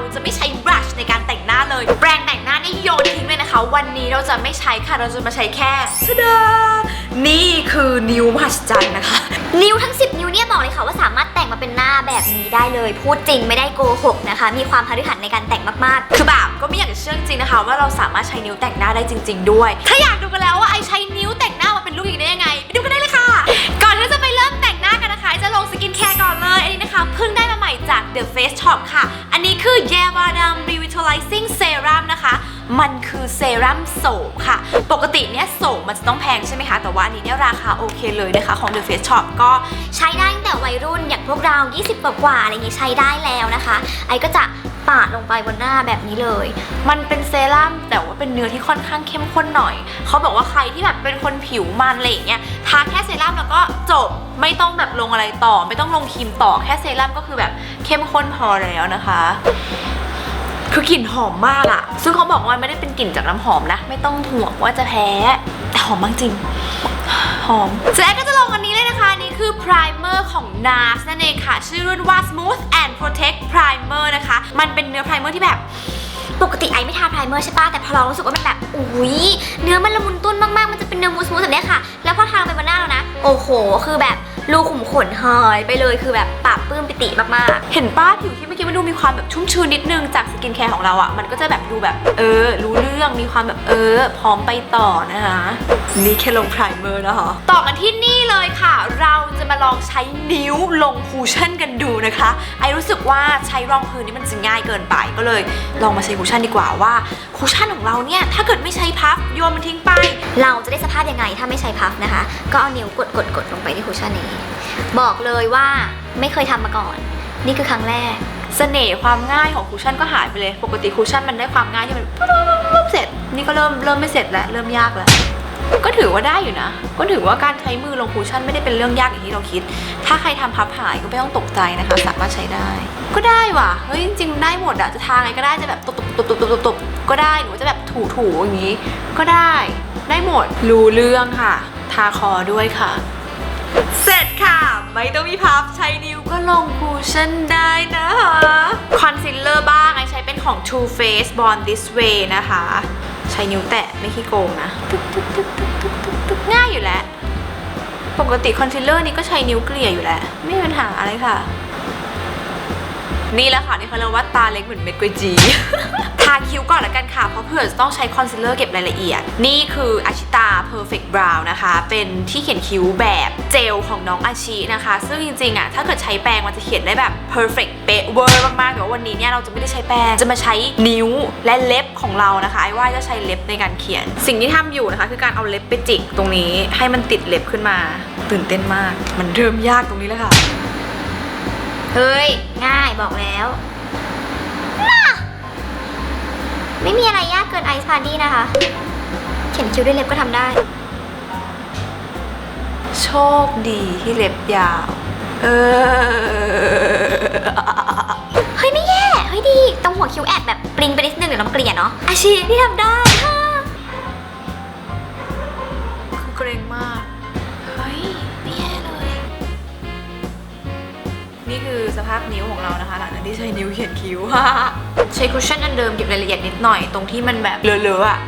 เราจะไม่ใช้บรัชในการแต่งหน้าเลย แปรงแต่งหน้านี่โยนทิ้งเลยนะคะ วันนี้เราจะไม่ใช้ค่ะ เราจะมาใช้แค่ทะดานี่คือนิ้วมหัศจรรย์นะคะ นิ้วทั้ง 10 นิ้วเนี่ยบอกเลยค่ะว่าสามารถแต่งมาเป็นหน้าแบบนี้ได้เลย พูดจริงไม่ได้โกหกนะคะ มีความพฤหัสในการแต่งมากคือแบบก็ไม่อยากจะเชื่อจริงๆนะคะ ว่าเราสามารถใช้นิ้วแต่งหน้าได้จริง ๆ ด้วย ถ้าอยากดูกันแล้วว่าไอใช้นิ้ว มันคือเซรั่มโสมค่ะ ปกติเนี่ยโสมมันจะต้องแพงใช่ไหมคะ แต่ว่าอันนี้เนี่ยราคาโอเคเลยนะคะ ของ The Face Shop ก็ใช้ได้ตั้งแต่วัยรุ่นอย่างพวกเรา 20 กว่าๆอะไรอย่างงี้ใช้ได้แล้วนะคะ ไอ้ก็จะปาดลงไปบนหน้าแบบนี้เลย มันเป็นเซรั่มแต่ว่าเป็นเนื้อที่ค่อนข้างเข้มข้นหน่อย เขาบอกว่าใครที่แบบเป็นคนผิวมันอะไรอย่างเงี้ย ทาแค่เซรั่มแล้วก็จบ ไม่ต้องแบบลงอะไรต่อ ไม่ต้องลงครีมต่อ แค่เซรั่มก็คือแบบเข้มข้นพอแล้วนะคะ คือกลิ่นหอมมากอะซึ่งเขาบอกว่าไม่ได้เป็นกลิ่นจากน้ำหอมนะ ไม่ต้องห่วงว่าจะแพ้แต่หอมมากจริงหอมเสร็จแล้วก็จะลงอันนี้เลยนะคะนี่คือ primer ของ NARS นั่นเองค่ะ ชื่อรุ่นว่า Smooth and Protect Primer นะคะ มันเป็นเนื้อ primer ที่แบบปกติไอไม่ทาไพรเมอร์ใช่ป่ะแต่พอเรารู้สึกว่ามันแบบอุ้ยเนื้อมันละมุนตุ้นมากๆ มันจะเป็นเนื้อมูสมูสแบบนี้ค่ะ แล้วพอทาไปบนหน้าเรานะ โอ้โห คือแบบ รูขุมขนหายไปเลยคือแบบปราบปลื้มปิติมากเห็นป้าผิวที่เมื่อกี้มันดูมีความแบบชุ่มชื้นนิดนึงจากสกินแคร์ของเราอะ่ะ มันก็จะแบบดูแบบเออ รู้เรื่องมีความแบบเออ พร้อมไปต่อนะคะนี่แค่ลงไพรเมอร์นะคะต่อกันที่นี่เลยค่ะ เราจะมาลองใช้นิ้วลงคูชั่นกันดูนะคะ ไอรู้สึกว่าใช้รองพื้นนี่มันจะง่ายเกินไปก็เลย ลองมาใช้คูชั่นดีกว่าว่าคูชั่นของเราเนี่ยถ้าเกิดไม่ใช้พับโยนมันทิ้งไปๆเราจะได้สภาพยังไงถ้าไม่ใช้พัฟนะคะ ก็เอานิ้วกดกดกดลงไปที่คุชชั่นนี้ บอกเลยว่าไม่เคยทำมาก่อน นี่คือครั้งแรก เสน่ห์ความง่ายของคูชั่นก็หายไปเลย ปกติคูชั่นมันได้ความง่ายที่มันปุ๊บเสร็จ นี่ก็เริ่มเริ่มไม่เสร็จแล้วเริ่มยากแล้ว ก็ถือว่าได้อยู่นะ ก็ถือว่าการใช้มือลงคูชั่นไม่ได้เป็นเรื่องยากอย่างที่เราคิด ถ้าใครทำพับหายก็ไม่ต้องตกใจนะคะ สามารถใช้ได้ ก็ได้ว่ะ เฮ้ยจริงๆได้หมดอะจะทาไงก็ได้จะแบบตบตบตบตบตบตบตบก็ได้หรือว่าจะแบบถูถูอย่างนี้ ก็ได้ ได้หมด รู้เรื่องค่ะ ทาคอด้วยค่ะ เสร็จค่ะ ไม่ต้องมีพับใช้นิ้วก็ลงคูชั่นได้นะคะคอนซีลเลอร์บ้างไอใช้เป็นของ Too Faced Born This Way นะคะ ใช้นิ้วแตะไม่ขี้โกงนะง่ายอยู่แล้ว ปกติคอนซีลเลอร์นี่ก็ใช้นิ้วเกลี่ยอยู่แล้ว ไม่มีปัญหาอะไรค่ะ นี่แหละค่ะที่เขาเรียกว่าตาเล็กเหมือนเม็ดกวยจีาคิ้วก่อนละกันค่ะ เพราะเผื่อจะต้องใช้คอนซีลเลอร์เก็บรายละเอียด นี่คืออาชิตา Perfect Brown นะคะ เป็นที่เขียนคิ้วแบบเจลของน้องอาชินะคะ ซึ่งจริงๆอะถ้าเกิดใช้แปรงมันจะเขียนได้แบบ perfect เป๊ะเวอร์มากๆแต่ว่าวันนี้เนี่ยเราจะไม่ได้ใช้แปรงจะมาใช้นิ้วและเล็บของเรานะคะไอ้ว่าจะใช้เล็บในการเขียน สิ่งที่ทำอยู่นะคะ คือการเอาเล็บไปจิกตรงนี้ให้มันติดเล็บขึ้นมา ตื่นเต้นมาก มันเริ่มยากตรงนี้แล้วค่ะ เฮ้ย ง่ายบอกแล้ว ไม่มีอะไรยากเกินไอซ์พาร์ดี้นะคะ เขียนคิ้วด้วยเล็บก็ทำได้ โชคดีที่เล็บยาว เออ เฮ้ยไม่แย่ เฮ้ยดี ตรงหัวคิ้วแอบแบบปริงไปนิดนึงเดี๋ยวเรามาเกลี่ยเนาะอาชีที่ทำได้ค่ะคือเกรงมาก เฮ้ย ไม่แย่เลย นี่คือสภาพนิ้วของเรา ที่ใช้นิ้วเขียนคิ้ว ใช้คุชชั่นอันเดิมเก็บรายละเอียดนิดหน่อยตรงที่มันแบบเลอะๆอะ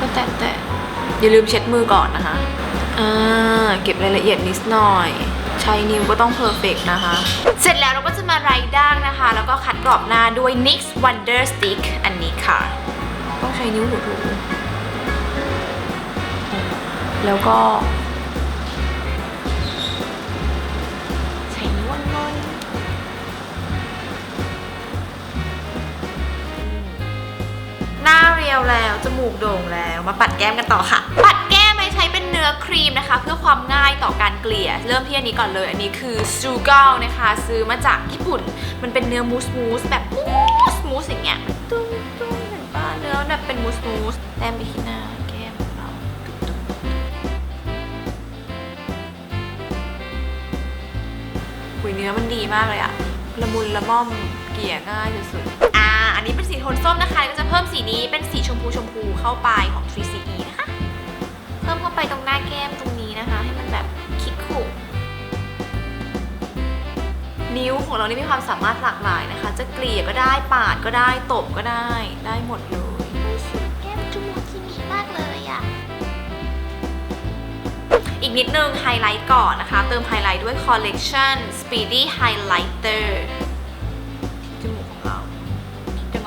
ก็แตะแต่อย่าลืมเช็ดมือก่อนนะคะอ่าเก็บรายละเอียดนิดหน่อยใช้นิ้วก็ต้องเพอร์เฟกนะคะ เสร็จแล้วเราก็จะมาไรด้างนะคะ แล้วก็คัดกรอบหน้าด้วย NYX Wonder Stick อันนี้ค่ะ ต้องใช้นิ้วถูๆแล้วก็ หน้าเรียวแล้ว จมูกโด่งแล้ว มาปัดแก้มกันต่อค่ะ ปัดแก้มไม่ใช้เป็นเนื้อครีมนะคะ เพื่อความง่ายต่อการเกลี่ย เริ่มที่อันนี้ก่อนเลย อันนี้คือซูเกลนะคะ ซื้อมาจากญี่ปุ่น มันเป็นเนื้อมูสมูสแบบมูสมูสอย่างเงี้ยตุ้งตุ้งเห็นปะเนื้อแบบเป็นมูสมูสแต้มไปที่หน้าแก้มของเราหุยเนื้อมันดีมากเลยอะละมุนละม่อมเกลี่ยง่ายสุดๆอ่าอั นนี้เป็นสีโทนส้มนะคะก็จะเพิ่มสีนี้เป็นสีชมพูชมพูเข้าไปของ 3CE นะคะ เพิ่มเข้าไปตรงหน้าแก้มตรงนี้นะคะ ให้มันแบบคิกคุนนิ้วของเรานี่มีความสามารถหลากหลายนะคะ จะเกลี่ยก็ได้ปาดก็ได้ตบก็ได้ได้หมดเลยแก้มจมูกที่มีมากเลยอะอีกนิดนึงไฮไลท์ก่อนนะคะ เติมไฮไลท์ด้วย Collection Speedy Highlighter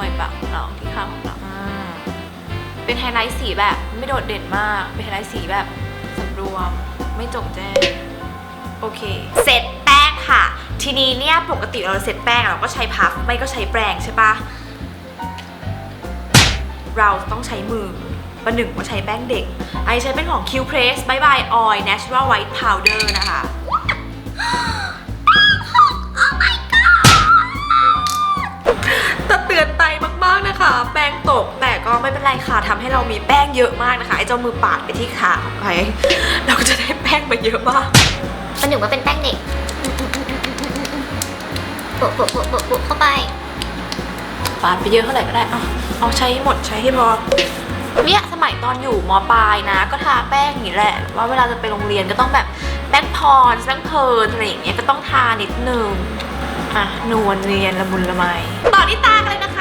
จะงอยปากของเราที่ข้างของเราอ่าเป็นไฮไลท์สีแบบไม่โดดเด่นมาก เป็นไฮไลท์สีแบบสำรวม ไม่จงแจ้ง โอเค เสร็จแป้งค่ะ ทีนี้เนี่ยปกติเราเสร็จแป้งเราก็ใช้พัฟไม่ก็ใช้แปรงใช่ปะเราต้องใช้มือประหนึ่งว่าใช้แป้งเด็ก ไอใช้เป็นของ Q Press Bye Bye Oil Natural White Powder นะคะ เป็นไรค่ะทำให้เรามีแป้งเยอะมากนะคะไอ้เจ้ามือปาดไปที่ขาไปเราก็จะได้แป้งมาเยอะมากมันหนึ่งว่าเป็นแป้งเด็กโปะโปะโปะโปะเข้าไปปาดไปเยอะเท่าไหร่ก็ได้เอาเอาใช้ให้หมดใช้ให้พอเนี่ยสมัยตอนอยู่มปลายนะ ก็ทาแป้งอย่างนี้แหละ ว่าเวลาจะไปโรงเรียนก็ต้องแบบแป้งพรแป้งเพลินอะไรอย่างเงี้ยก็ต้องทานิดนึงอะนวลเนียนละมุนละไมต่อที่ตากันเลยนะคะ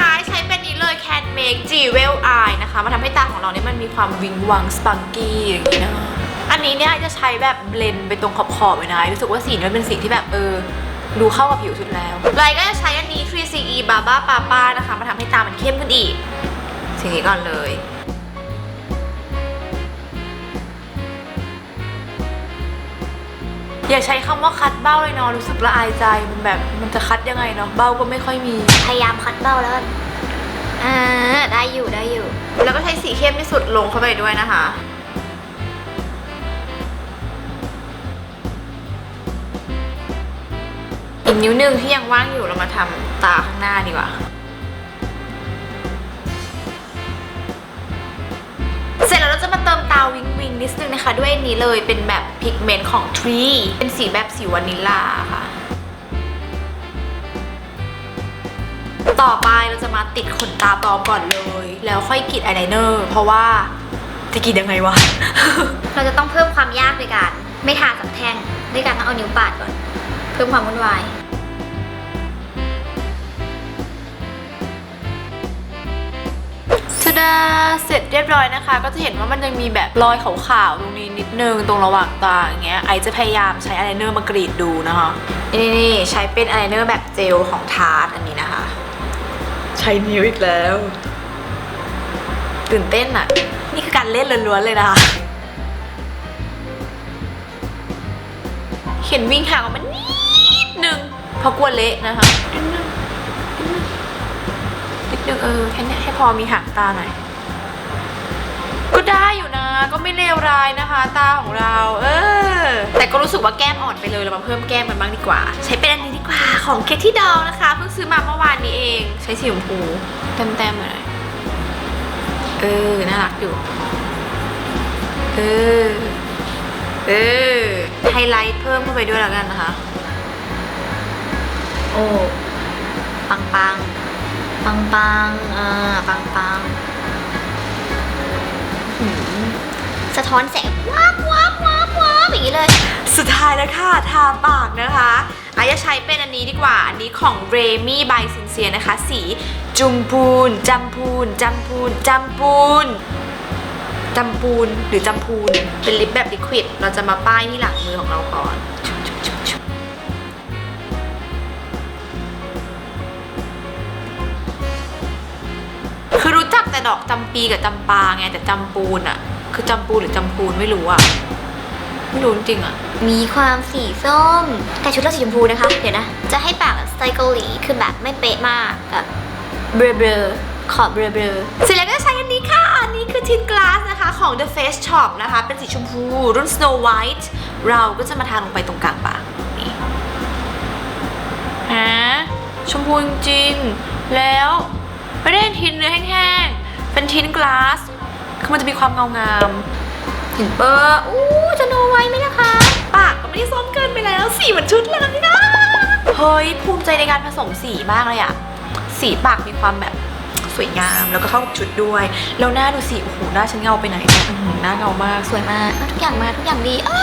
นี้เลย Can Make Jewel Eye นะคะมาทำให้ตาของเราเนี่ยมันมีความวิงวังสปังกี้อย่างนี้นะอันนี้เนี่ยจะใช้แบบเบลนด์ไปตรงขอบๆไว้นะ รู้สึกว่าสีนี้เป็นสีที่แบบเออดูเข้ากับผิวสุดแล้วไลก็จะใช้อันนี้ 3CE Baba Papa นะคะ มาทำให้ตามันเข้มขึ้นอีกสิ่งนี้ก่อนเลยอย่าใช้คำว่าคัดเบ้าเลยเนาะรู้สึกละอายใจมันแบบมันจะคัดยังไงเนาะเบ้าก็ไม่ค่อยมี พยายามคัดเบ้าแล้ว ได้อยู่ได้อยู่ แล้วก็ใช้สีเข้มที่สุดลงเข้าไปด้วยนะคะ อีกนิ้วหนึ่งที่ยังว่างอยู่เรามาทำตาข้างหน้าดีกว่าเสร็จแล้วเราจะมาเติมตาวิงวิงนิดนึงนะคะ ด้วยนนี้เลยเป็นแบบพิกเมนต์ของทรีเป็นสีแบบสีวานิลลาค่ะ ต่อไปเราจะมาติดขนตาปลอมก่อนเลย แล้วค่อยกรีดอายไลเนอร์เพราะว่าจะกรีดยังไงวะ เราจะต้องเพิ่มความยากในการ ไม่ทาสับแท่งด้วยการต้องเอานิ้วปาดก่อน เพิ่มความวุ่นวายชดาเสร็จเรียบร้อยนะคะ ก็จะเห็นว่ามันยังมีแบบรอยขาวๆตรงนี้นิดนึงตรงระหว่างตาอย่างเงี้ยไอจะพยายามใช้อายไลเนอร์มากรีดดูนะคะนี่นี่ใช้เป็นอายไลเนอร์แบบเจลของทาร์ตอันนี้นะคะ ใช้นิ้วอีกแล้ว ตื่นเต้นอะนี่คือการเล่นล้วนๆเลยนะคะเขียนวิ่งห่างออกมานิดนึงเพราะกลัวเละนะคะนิดนึงนิดนึงเออแค่นี้ให้พอมีหางตาหน่อยก็ได้อยู่ ก็ไม่เลวร้ายนะคะ ตาของเรา เออ แต่ก็รู้สึกว่าแก้มอ่อนไปเลยเรามาเพิ่มแก้มกันบ้างดีกว่า ใช้เป็นอันนี้ดีกว่าของเคที่ดอลนะคะเพิ่งซื้อมาเมื่อวานนี้เอง ใช้สีชมพูแต้มๆหน่อยเออน่ารักอยู่ เออ เออไฮไลท์เพิ่มเข้าไปด้วยแล้วกันนะคะ โอ้ปังปังปังปังอ่าปังปังหืม สะท้อนแสงวับวับวับวับอย่างนี้เลย สุดท้ายแล้วค่ะทาปากนะคะอาจจะใช้เป็นอันนี้ดีกว่า อันนี้ของ r e m y by Sincere นะคะ สีจุมพูนจำพูนจำพูนจำพูนจำปูนหรือจำพูน เป็นลิปแบบลิควิด เราจะมาป้ายที่หลังมือของเราก่อนคือรู้จักแต่ดอกจำปีกับจำปาไงแต่จำปูนอะ คือจำปูหรือจำพูนไม่รู้อะไม่รู้จริงๆอะมีความสีส้ม แต่ชุดเราสีชมพูนะคะ เดี๋ยวนะ จะให้ปากสไตล์เกาหลีคือแบบไม่เป๊ะมากแบบเบลอเบลอขอบเบลอเบลอเสร็จแล้วก็ใช้อันนี้ค่ะ อันนี้คือทินกลาสนะคะของ The Face Shop นะคะ เป็นสีชมพูรุ่น Snow White เราก็จะมาทาลงไปตรงกลางปากนี่ฮะชมพูจริงๆแล้วไม่ได้ทินเนื้อแห้งๆ เป็นทินกลาส คือมันจะมีความเงางามเห็นเปอร์อู้จะโนไว้ไหมนะคะ ปากก็ไม่ได้ส้มเกินไปแล้วสีเหมือนชุดเลยนะเฮ้ยภูมิใจในการผสมสีมากเลยอะสีปากมีความแบบสวยงามแล้วก็เข้ากับชุดด้วย แล้วหน้าดูสิโอ้โหหน้าฉันเงาไปไหนเนี่ยอื้อหือหน้าเงามากสวยมากเอาทุกอย่างมาทุกอย่างดีอ้า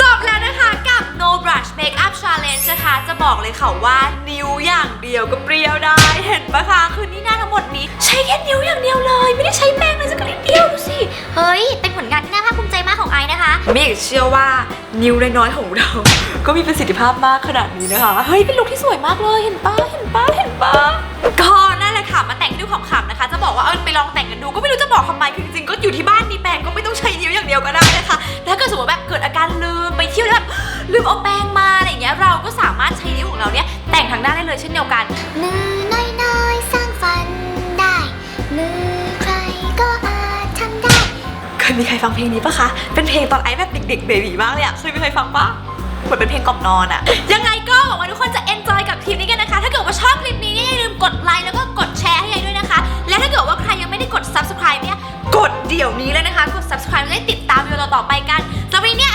จบแล้วนะคะกับ No Brush Makeup Challenge นะคะ จะบอกเลยค่ะว่านิ้วอย่ ไอซ์นะคะเชื่อว่านิ้วน้อยๆของเรา ก็มีประสิทธิภาพมากขนาดนี้นะคะ เฮ้ย เป็นลุคที่สวยมากเลยเห็นปะเห็นปะเห็นปะก็นั่นแหละค่ะ มาแต่งให้ดูขำๆนะคะ จะบอกว่าเออไปลองแต่งกันดู ก็ไม่รู้จะบอกทำไมคือจริงๆ ก็อยู่ที่บ้านมีแปรงก็ไม่ต้องใช้นิ้วอย่างเดียวก็ได้นะคะแล้วถ้าเกิดสมมติแบบเกิดอาการลืมไปเที่ยวแล้วแบบลืมเอาแปรงมาอะไรอย่างเงี้ย เราก็สามารถใช้นิ้วของเราเนี่ยแต่งทางหน้าได้เลยเช่นเดียวกันมือ ยมีใครฟังเพลงนี้ปะคะ เป็นเพลงตอนไอแบบเด็กๆเบบีมากเลยอะเคยมีใครฟังปะเหมือนเป็นเพลงกล่อมนอนอะยังไงก็หวังว่าทุกคนจะเอนจอยกับคลิปนี้กันนะคะ ถ้าเกิดว่าชอบคลิปนี้เนี่ยอย่าลืมกดไลค์แล้วก็กดแชร์ให้ยายด้วยนะคะ และถ้าเกิดว่าใครยังไม่ได้กด subscribe เนี่ย กดเดี๋ยวนี้เลยนะคะ กด subscribe จะได้ติดตามวิดีโอต่อไปกันสำหรับวันนี้เนี่ย